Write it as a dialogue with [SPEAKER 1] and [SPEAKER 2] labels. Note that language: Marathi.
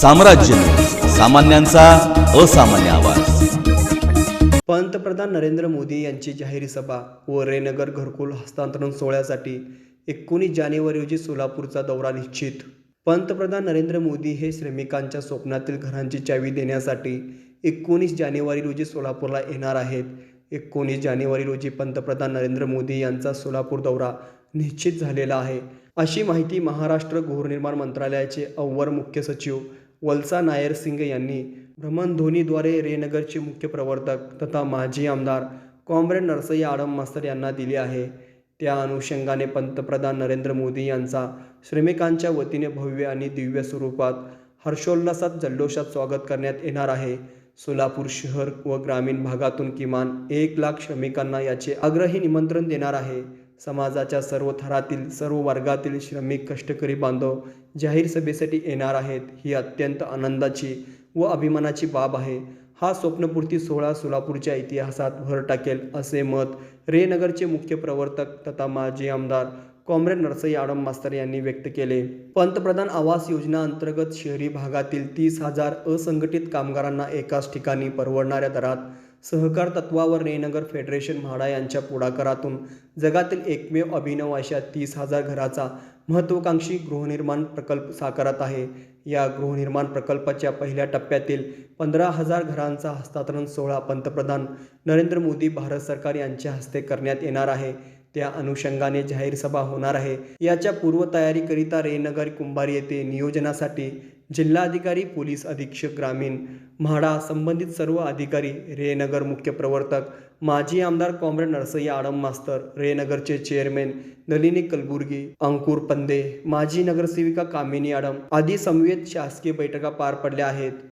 [SPEAKER 1] साम्राज्य. सामान्यांचा असामान्य आवाज.
[SPEAKER 2] पंतप्रधान नरेंद्र मोदी यांची जाहीर सभा व रेनगर घरकुल हस्तांतरण सोहळ्यासाठी एकोणीस जानेवारी रोजी सोलापूरचा दौरा निश्चित. पंतप्रधान नरेंद्र मोदी हे श्रमिकांच्या स्वप्नातील घरांची चावी देण्यासाठी एकोणीस जानेवारी रोजी सोलापूरला येणार आहेत. एकोणीस जानेवारी रोजी पंतप्रधान नरेंद्र मोदी यांचा सोलापूर दौरा निश्चित झालेला आहे. अशी माहिती महाराष्ट्र गृहनिर्माण मंत्रालयाचे अव्वल मुख्य सचिव वल्सा नायर सिंग यांनी भ्रमणध्वनीद्वारे रेनगरचे मुख्य प्रवर्तक तथा माजी आमदार कॉम्रेड नरसय्या आडम मास्तर यांना दिले आहे. त्या अनुषंगाने पंतप्रधान नरेंद्र मोदी यांचा श्रमिकांच्या वतीने भव्य आणि दिव्य स्वरूपात हर्षोल्लासात जल्लोषात स्वागत करण्यात येणार आहे. सोलापूर शहर व ग्रामीण भागातून किमान एक लाख श्रमिकांना याचे आग्रही निमंत्रण देणार आहे. समाजाच्या सर्व थरातील सर्व वर्गातील श्रमिक कष्टकरी बांधव जाहीर सभेसाठी येणार आहेत ही अत्यंत आनंदाची व अभिमानाची बाब आहे. हा स्वप्नपूर्ती सोहळा सोलापूरच्या इतिहासात भर टाकेल असे मत रेनगरचे मुख्य प्रवर्तक तथा माजी आमदार कॉम्रेड नरसई आडम मास्तर यांनी व्यक्त केले. पंतप्रधान आवास योजना अंतर्गत शहरी भागातील तीस हजार असंघटित कामगारांना एकाच ठिकाणी परवडणाऱ्या दरात सहकार तत्वावर रेनगर फेडरेशन म्हाडा यांच्या पुढाकारातून जगातील एकमेव अभिनव अशा तीस हजार घराचा महत्त्वाकांक्षी गृहनिर्माण प्रकल्प साकारत आहे. या गृहनिर्माण प्रकल्पाच्या पहिल्या टप्प्यातील पंधरा हजार घरांचा हस्तांतरण सोहळा पंतप्रधान नरेंद्र मोदी भारत सरकार यांच्या हस्ते करण्यात येणार आहे. त्या अनुषंगाने जाहीर सभा होणार आहे. याच्या पूर्वतयारीकरिता रेनगर कुंभार येथे नियोजनासाठी जिल्हाधिकारी पोलीस अधीक्षक ग्रामीण म्हाडा संबंधित सर्व अधिकारी रेनगर मुख्य प्रवर्तक माजी आमदार कॉम्रेड नरसय्या आडम मास्तर रेनगरचे चेअरमॅन नलिनी कलबुर्गी अंकुर पंदे माजी नगरसेविका कामिनी आडम आदी समवेत शासकीय बैठका पार पडल्या आहेत.